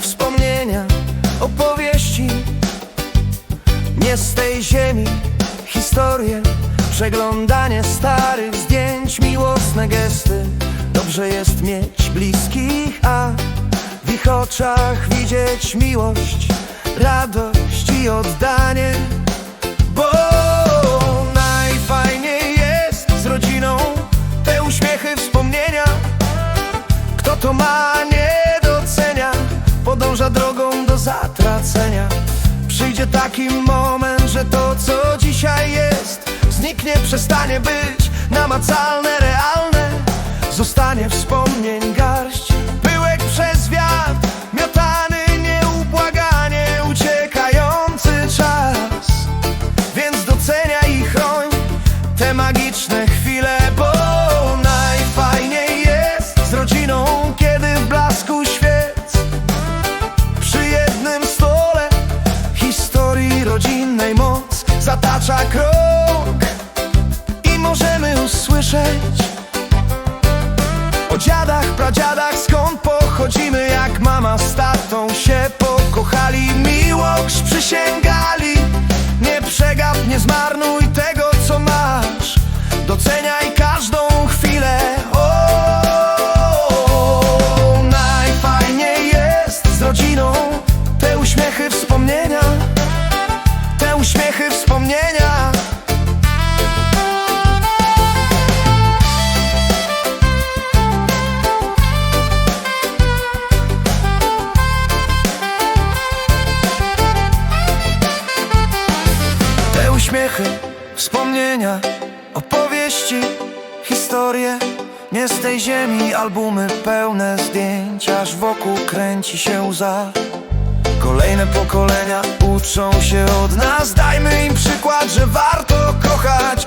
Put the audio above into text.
wspomnienia, opowieści. Nie z tej ziemi, historie, przeglądanie starych zdjęć Miłosne gesty, dobrze jest mieć bliskich, a w ich oczach widzieć miłość Radość i oddanie. Zatracenia. Przyjdzie taki moment, że to co dzisiaj jest Zniknie, przestanie być namacalne, realne. Zostanie wspomnień Krok i możemy usłyszeć uśmiechy, wspomnienia, opowieści, historie. Nie z tej ziemi albumy pełne zdjęć Aż wokół kręci się łza. Kolejne pokolenia uczą się od nas. Dajmy im przykład, że warto kochać